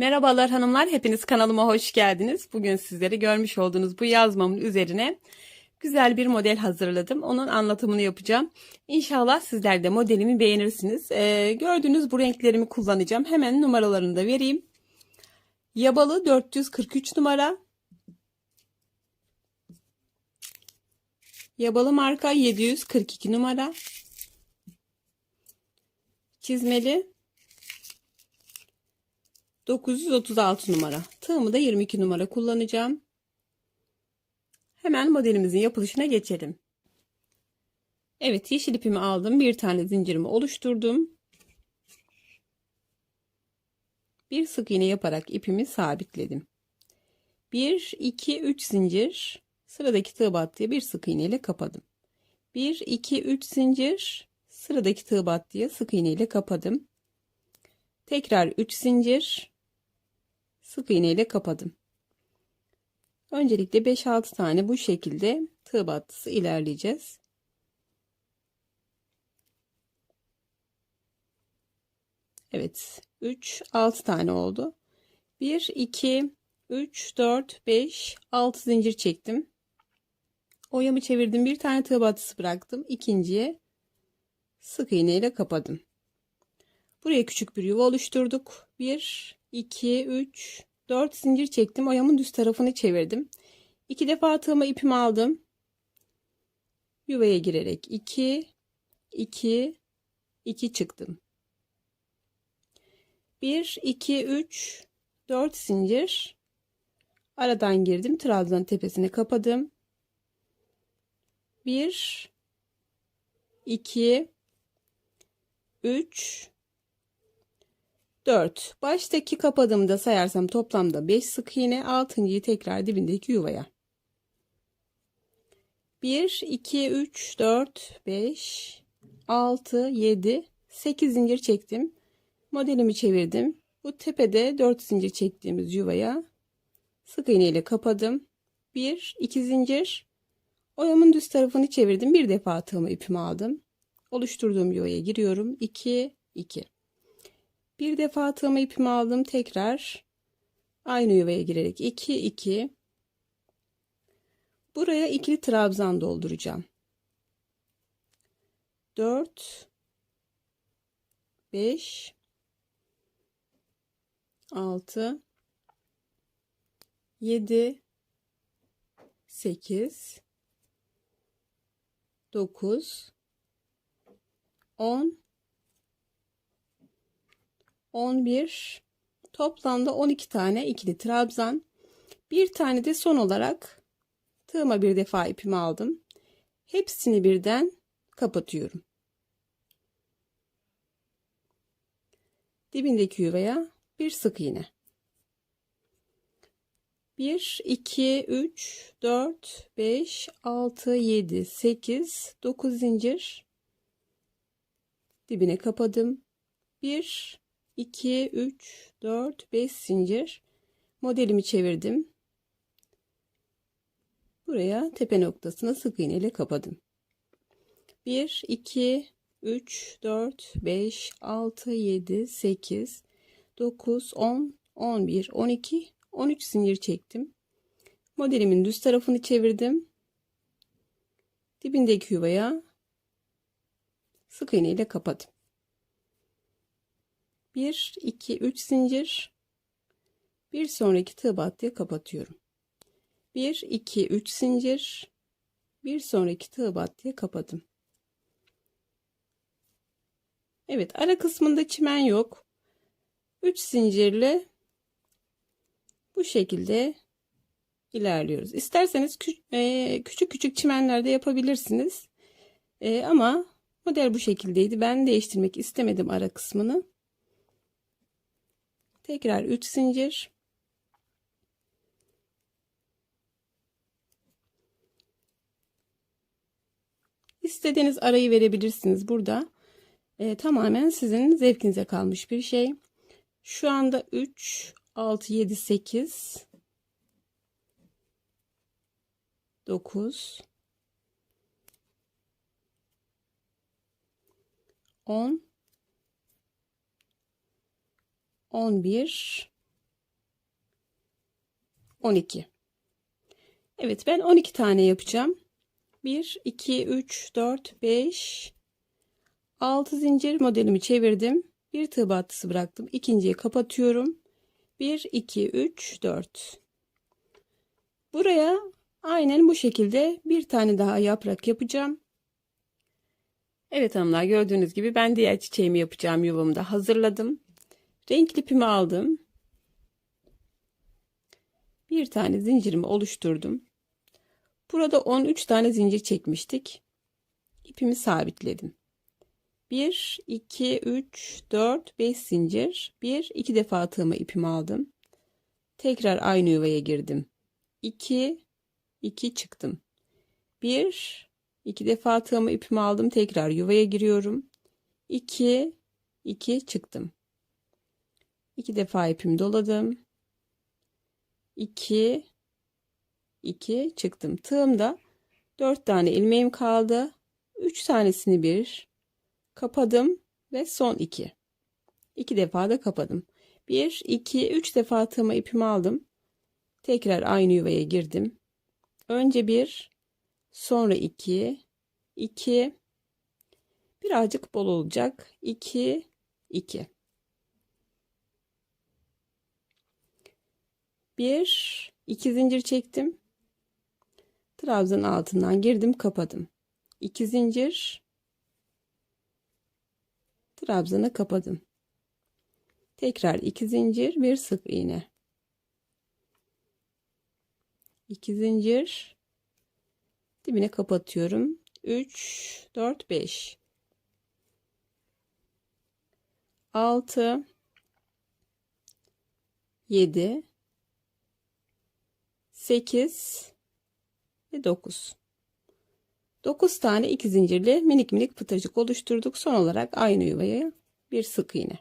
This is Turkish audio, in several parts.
Merhabalar hanımlar, hepiniz kanalıma hoş geldiniz. Bugün sizlere görmüş olduğunuz bu yazmamın üzerine güzel bir model hazırladım. Onun anlatımını yapacağım. İnşallah sizler de modelimi beğenirsiniz. Ee, gördüğünüz bu renklerimi kullanacağım. Hemen numaralarını da vereyim. Yabalı 443 numara. Yabalı marka 742 numara. Çizmeli 936 numara. Tığımı da 22 numara kullanacağım. Hemen modelimizin yapılışına geçelim. Evet yeşil ipimi aldım. Bir tane zincirimi oluşturdum. Bir sık iğne yaparak ipimi sabitledim. 1, 2, 3 zincir. Sıradaki tığ battıya bir sık iğne ile kapadım. 1, 2, 3 zincir. Sıradaki tığ battıya sık iğne ile kapadım. Tekrar 3 zincir sık iğne ile kapadım. Öncelikle 5-6 tane bu şekilde tığ battısı ilerleyeceğiz. Evet 3 6 tane oldu. 1 2 3 4 5 6 zincir çektim. Oyamı çevirdim. Bir tane tığ battısı bıraktım. İkinciye sık iğne ile kapadım. Buraya küçük bir yuva oluşturduk. 1 2 3 4 zincir çektim. Oyamın düz tarafını çevirdim. 2 defa tığıma ipimi aldım. Yuvaya girerek 2 2 2 çıktım. 1 2 3 4 zincir aradan girdim. Trabzan tepesine kapadım. 1 2 3 4. Baştaki kapadığımda sayarsam toplamda 5 sık iğne. 6.yı tekrar dibindeki yuvaya. 1, 2, 3, 4, 5, 6, 7, 8 zincir çektim. Modelimi çevirdim. Bu tepede 4 zincir çektiğimiz yuvaya sık iğne ile kapadım. 1, 2 zincir. Oyamın düz tarafını çevirdim. Bir defa tığımı ipimi aldım. Oluşturduğum yuvaya giriyorum. 2, 2. Bir defa tığımı ipimi aldım. Tekrar aynı yuvaya girerek 2 2 Buraya ikili trabzan dolduracağım. 4 5 6 7 8 9 10 11 toplamda 12 tane ikili trabzan. Bir tane de son olarak tığıma bir defa ipimi aldım. Hepsini birden kapatıyorum. Dibindeki yuvaya bir sık iğne. 1 2 3 4 5 6 7 8 9 zincir. Dibine kapadım. 1 2, 3, 4, 5 zincir modelimi çevirdim. Buraya tepe noktasına sık iğne ile kapadım. 1, 2, 3, 4, 5, 6, 7, 8, 9, 10, 11, 12, 13 zincir çektim. Modelimin düz tarafını çevirdim. Dibindeki yuvaya sık iğne ile kapadım. 1 2 3 zincir. Bir sonraki tığ battıya kapatıyorum. 1 2 3 zincir. Bir sonraki tığ battıya kapadım. Evet ara kısmında çimen yok. 3 zincirle bu şekilde ilerliyoruz. İsterseniz e, küçük küçük çimenlerde yapabilirsiniz. E, ama model bu şekildeydi. Ben değiştirmek istemedim ara kısmını Tekrar 3 zincir. İstediğiniz arayı verebilirsiniz burada. E, tamamen sizin zevkinize kalmış bir şey. Şu anda 3, 6, 7, 8, 9, 10, 11 12. Evet ben 12 tane yapacağım. 1, 2, 3, 4, 5, 6 zincir modelimi çevirdim. Bir tığ battısı bıraktım. İkinciyi kapatıyorum. 1, 2, 3, 4. Buraya aynen bu şekilde bir tane daha yaprak yapacağım. Evet hanımlar gördüğünüz gibi ben diğer çiçeğimi yapacağım yuvamı da hazırladım. Renkli ipimi aldım. Bir tane zincirimi oluşturdum. Burada 13 tane zincir çekmiştik. İpimi sabitledim. 1, 2, 3, 4, 5 zincir. 1, 2 defa tığıma ipimi aldım. Tekrar aynı yuvaya girdim. 2, 2 çıktım. 1, 2 defa tığıma ipimi aldım. Tekrar yuvaya giriyorum. 2, 2 çıktım. 2 defa ipimi doladım. 2, 2 çıktım. Tığımda 4 tane ilmeğim kaldı. 3 tanesini bir kapadım ve son 2. 2 defa da kapadım. 1 2 3 defa tığıma ipimi aldım. Tekrar aynı yuvaya girdim. Önce 1, sonra 2, 2 birazcık bol olacak. 2 2 1 2 zincir çektim. Trabzan altından girdim, kapadım. 2 zincir trabzanı kapadım. Tekrar 2 zincir, bir sık iğne. 2 zincir dibine kapatıyorum. 3 4 5 6 7 8 ve 9 9 tane iki zincirli minik minik pıtırcık oluşturduk. Son olarak aynı yuvaya bir sık iğne.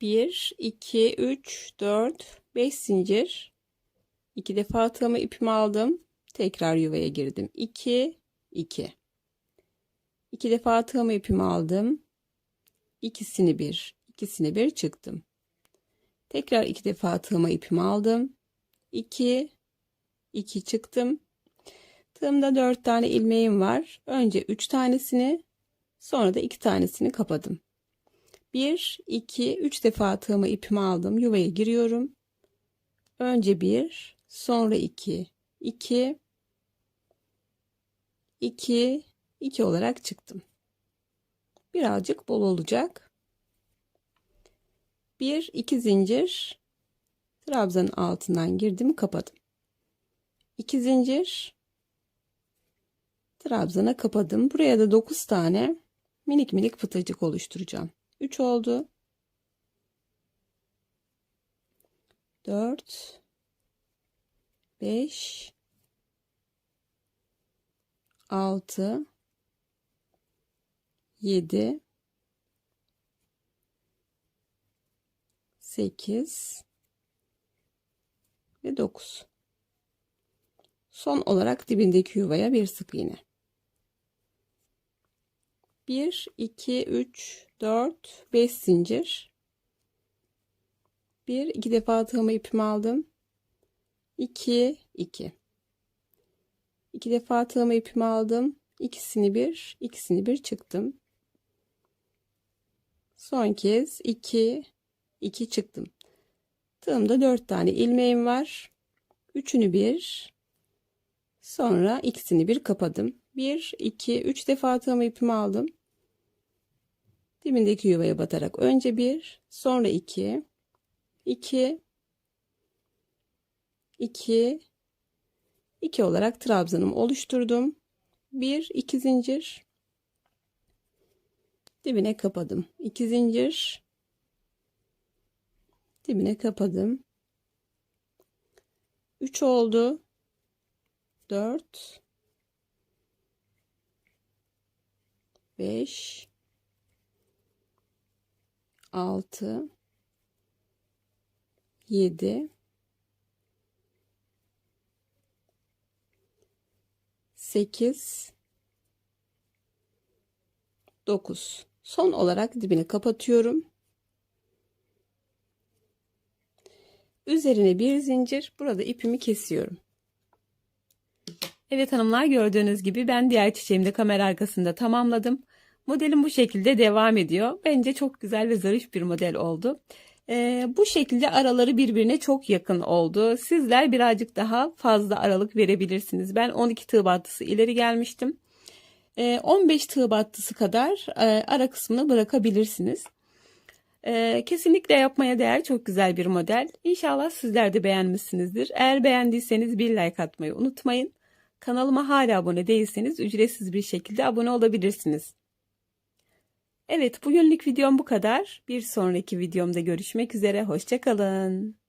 1 2 3 4 5 zincir 2 defa tığımı ipimi aldım. Tekrar yuvaya girdim. 2 2 2 defa tığımı ipimi aldım. İkisini bir, ikisini bir çıktım. Tekrar iki defa tığıma ipimi aldım. 2 2 çıktım. Tığımda 4 tane ilmeğim var. Önce 3 tanesini, sonra da 2 tanesini kapadım. 1 2 3 defa tığıma ipimi aldım. Yuvaya giriyorum. Önce 1, sonra 2 2 2 2 olarak çıktım. Birazcık bol olacak. 1 2 zincir trabzanın altından girdim, kapadım. 2 zincir trabzana kapadım. Buraya da 9 tane minik minik pıtırcık oluşturacağım. 3 oldu. 4 5 6 7 8 ve 9 son olarak dibindeki yuvaya bir sık iğne. 1 2 3 4 5 zincir. 1 2 defa tığımı ipimi aldım. 2 2 2 defa tığımı ipimi aldım. İkisini bir ikisini bir çıktım. Son kez 2 2 çıktım tığımda 4 tane ilmeğim var. Üçünü bir sonra ikisini bir kapadım. 1 2 3 defa tığımı ipimi aldım. Dibindeki yuvaya batarak önce bir sonra 2 2 2 2 olarak trabzanımı oluşturdum. 1 2 zincir. Dibine kapadım. 2 zincir dibine kapadım. 3 oldu. 4 5 6 7 8 9 son olarak dibini kapatıyorum Üzerine bir zincir. Burada ipimi kesiyorum. Evet hanımlar gördüğünüz gibi ben diğer çiçeğimi kamera arkasında tamamladım. Modelim bu şekilde devam ediyor. Bence çok güzel ve zarif bir model oldu. Ee, bu şekilde araları birbirine çok yakın oldu. Sizler birazcık daha fazla aralık verebilirsiniz. Ben 12 tığ battısı ileri gelmiştim. Ee, 15 tığ battısı kadar e, ara kısmını bırakabilirsiniz. Ee, kesinlikle yapmaya değer çok güzel bir model. İnşallah sizler de beğenmişsinizdir. Eğer beğendiyseniz bir like atmayı unutmayın. Kanalıma hala abone değilseniz ücretsiz bir şekilde abone olabilirsiniz. Evet bugünlük videom bu kadar. Bir sonraki videomda görüşmek üzere. Hoşçakalın.